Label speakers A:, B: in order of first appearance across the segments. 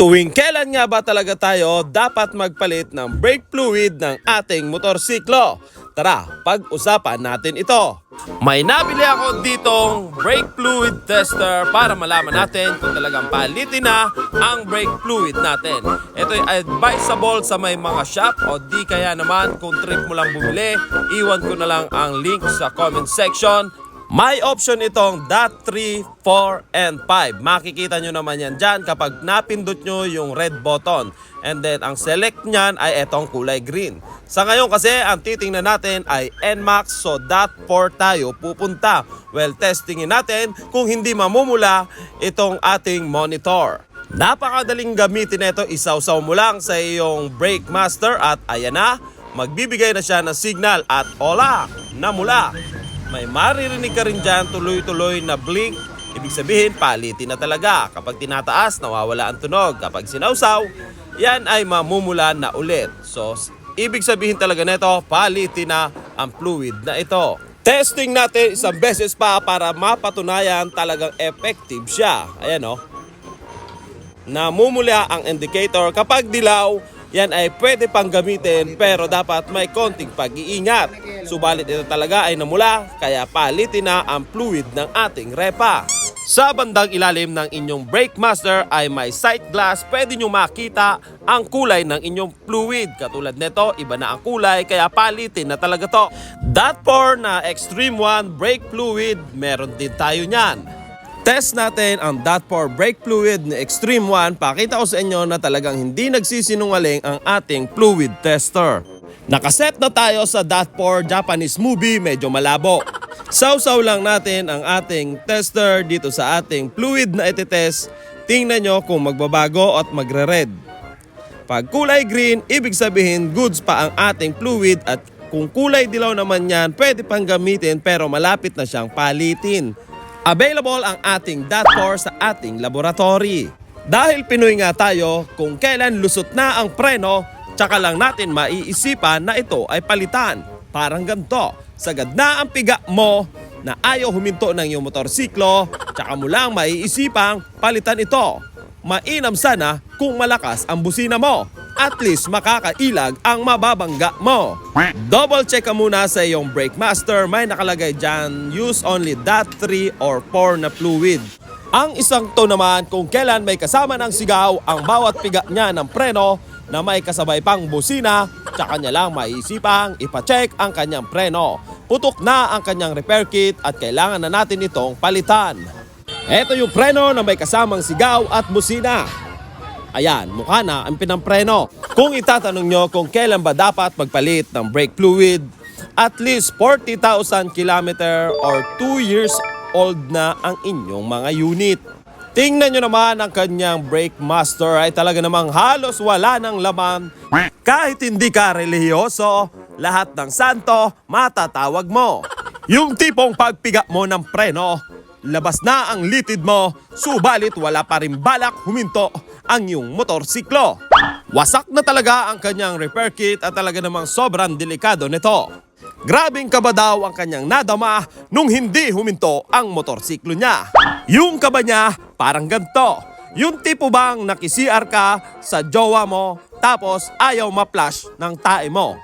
A: Tuwing kailan nga ba talaga tayo dapat magpalit ng brake fluid ng ating motorsiklo? Tara, pag-usapan natin ito. May nabili ako ditong brake fluid tester para malaman natin kung talagang palitin na ang brake fluid natin. Ito ay advisable sa may mga shop o di kaya naman kung trip mo lang bumili, iwan ko na lang ang link sa comment section may option itong dot 3, 4, and 5. Makikita nyo naman yan dyan kapag napindot nyo yung red button. And then, ang select nyan ay etong kulay green. Sa ngayon kasi, ang titingnan natin ay NMAX, so dot 4 tayo pupunta. Well, testingin natin kung hindi mamumula itong ating monitor. Napakadaling gamitin ito, isawsaw mo lang sa iyong brake master at ayan na, magbibigay na siya ng signal at ola, namula. May maririnig ka rin dyan tuloy-tuloy na blink. Ibig sabihin, palitin na talaga. Kapag tinataas, nawawala ang tunog. Kapag sinawsaw, yan ay mamumula na ulit. So, ibig sabihin talaga nito, palitin na ang fluid na ito. Testing natin isang beses pa para mapatunayan talagang effective siya. Ayan o. Namumula ang indicator kapag dilaw, yan ay pwede pang gamitin pero dapat may konting pag-iingat. Subalit ito talaga ay namula kaya palitin na ang fluid ng ating repa. Sa bandang ilalim ng inyong brake master ay may sight glass, pwede nyo makita ang kulay ng inyong fluid. Katulad nito, iba na ang kulay kaya palitin na talaga to. That for na Extreme 1 brake fluid, meron din tayo niyan. Test natin ang DOT4 brake fluid ni Extreme 1. Pakita ko sa inyo na talagang hindi nagsisinungaling ang ating fluid tester. Nakaset na tayo sa DOT4 Japanese movie, medyo malabo. Sausaw lang natin ang ating tester dito sa ating fluid na ititest. Tingnan nyo kung magbabago at magre-red. Pag kulay green, ibig sabihin goods pa ang ating fluid at kung kulay dilaw naman yan, pwede pang gamitin pero malapit na siyang palitin. Available ang ating DAT4 sa ating laboratory. Dahil Pinoy nga tayo, kung kailan lusot na ang preno, tsaka lang natin maiisipan na ito ay palitan. Parang ganito, sagad na ang piga mo na ayaw huminto ng iyong motorsiklo, tsaka mo lang maiisipang palitan ito. Mainam sana kung malakas ang busina mo. At least makakailag ang mababangga mo. Double check ka muna sa iyong brake master. May nakalagay dyan, use only that 3 or 4 na fluid. Ang isang to naman kung kailan may kasama ng sigaw ang bawat piga niya ng preno na may kasabay pang busina, tsaka niya lang maisipang ipacheck ang kanyang preno. Putok na ang kanyang repair kit at kailangan na natin itong palitan. Ito yung preno na may kasamang sigaw at busina. Ayan, mukha na ang pinampreno. Kung itatanong nyo kung kailan ba dapat magpalit ng brake fluid, at least 40,000 kilometer or 2 years old na ang inyong mga unit. Tingnan nyo naman ang kanyang brake master ay talaga namang halos wala ng laman. Kahit hindi ka relihiyoso, lahat ng santo matatawag mo. Yung tipong pagpiga mo ng preno, labas na ang litid mo, subalit wala pa rin balak huminto ang iyong motorsiklo. Wasak na talaga ang kanyang repair kit at talaga namang sobrang delikado nito. Grabing kaba daw ang kanyang nadama nung hindi huminto ang motorsiklo niya. Yung kaba niya parang ganto. Yung tipo bang nakisiar ka sa jowa mo tapos ayaw ma-flash ng tae mo.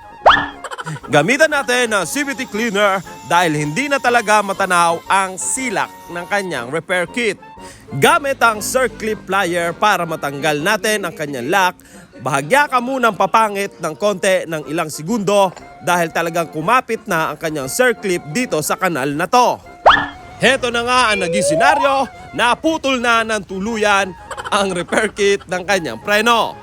A: Gamitan natin ng CVT cleaner dahil hindi na talaga matanaw ang silak ng kanyang repair kit. Gamit ang circlip plier para matanggal natin ang kanyang lock, bahagya ka munang papangit ng konti ng ilang segundo dahil talagang kumapit na ang kanyang circlip dito sa kanal na to. Heto na nga ang naging senaryo, naputol na ng tuluyan ang repair kit ng kanyang preno.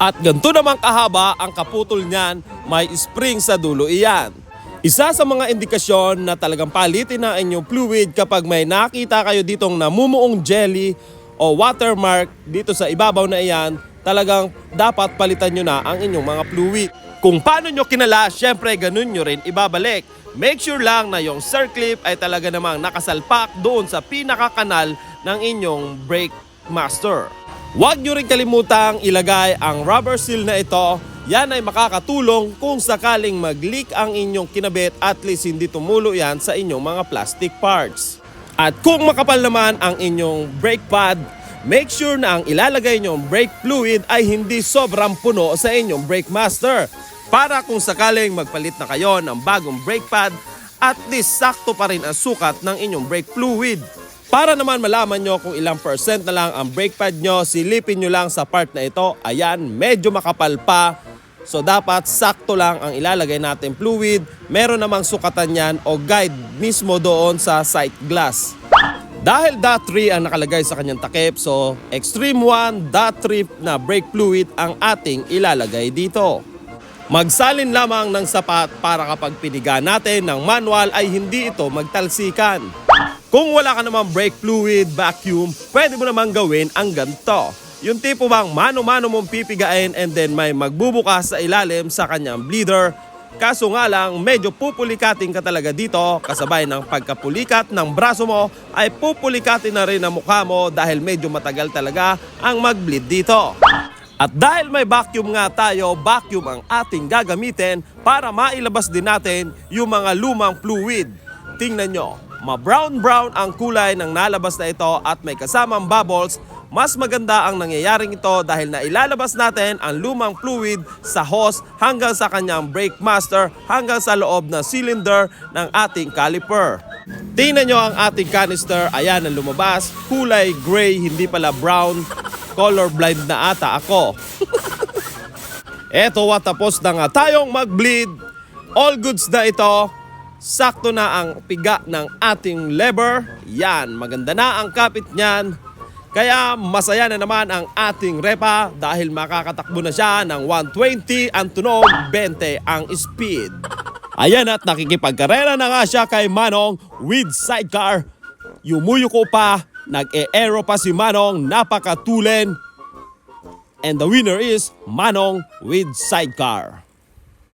A: At ganito namang kahaba ang kaputol niyan, may spring sa dulo iyan. Isa sa mga indikasyon na talagang palitin na inyong fluid kapag may nakita kayo ditong namumuong jelly o watermark dito sa ibabaw na iyan, talagang dapat palitan nyo na ang inyong mga fluid. Kung paano nyo kinala, syempre ganun nyo rin ibabalik. Make sure lang na yung circlip ay talaga namang nakasalpak doon sa pinakakanal ng inyong brake master. Huwag nyo rin kalimutang ilagay ang rubber seal na ito. Yan ay makakatulong kung sakaling mag-leak ang inyong kinabit at least hindi tumulo yan sa inyong mga plastic parts. At kung makapal naman ang inyong brake pad, make sure na ang ilalagay nyong brake fluid ay hindi sobrang puno sa inyong brake master. Para kung sakaling magpalit na kayo ng bagong brake pad, at least sakto pa rin ang sukat ng inyong brake fluid. Para naman malaman nyo kung ilang percent na lang ang brake pad nyo, silipin nyo lang sa part na ito. Ayan, medyo makapal pa. So dapat sakto lang ang ilalagay natin fluid. Meron namang sukatan yan o guide mismo doon sa sight glass. Dahil dot 3 ang nakalagay sa kanyang takip, so extreme 1 dot 3 na brake fluid ang ating ilalagay dito. Magsalin lamang ng sapat para kapag piniga natin ng manual ay hindi ito magtalsikan. Kung wala ka namang brake fluid, vacuum, pwede mo namang gawin ang ganito. Yung tipo bang mano-mano mong pipigain and then may magbubukas sa ilalim sa kanyang bleeder. Kaso nga lang, medyo pupulikatin ka talaga dito kasabay ng pagkapulikat ng braso mo ay pupulikatin na rin ang mukha mo dahil medyo matagal talaga ang mag-bleed dito. At dahil may vacuum nga tayo, vacuum ang ating gagamitin para mailabas din natin yung mga lumang fluid. Tingnan nyo, ma-brown-brown ang kulay ng nalabas na ito at may kasamang bubbles. Mas maganda ang nangyayaring ito dahil na ilalabas natin ang lumang fluid sa hose hanggang sa kanyang brake master hanggang sa loob na cylinder ng ating caliper. Tingnan nyo ang ating canister, ayan ang lumabas, kulay gray, hindi pala brown, colorblind na ata ako. Eto what tapos na nga tayong mag-bleed. All goods na ito. Sakto na ang piga ng ating lever. Yan, maganda na ang kapit niyan. Kaya masaya na naman ang ating repa dahil makakatakbo na siya ng 120 ang tunog, 20 ang speed. Ayan at nakikipagkarera na nga siya kay Manong with sidecar. Yumuyuko pa, nag-e-aero pa si Manong, napakatulen. And the winner is Manong with sidecar.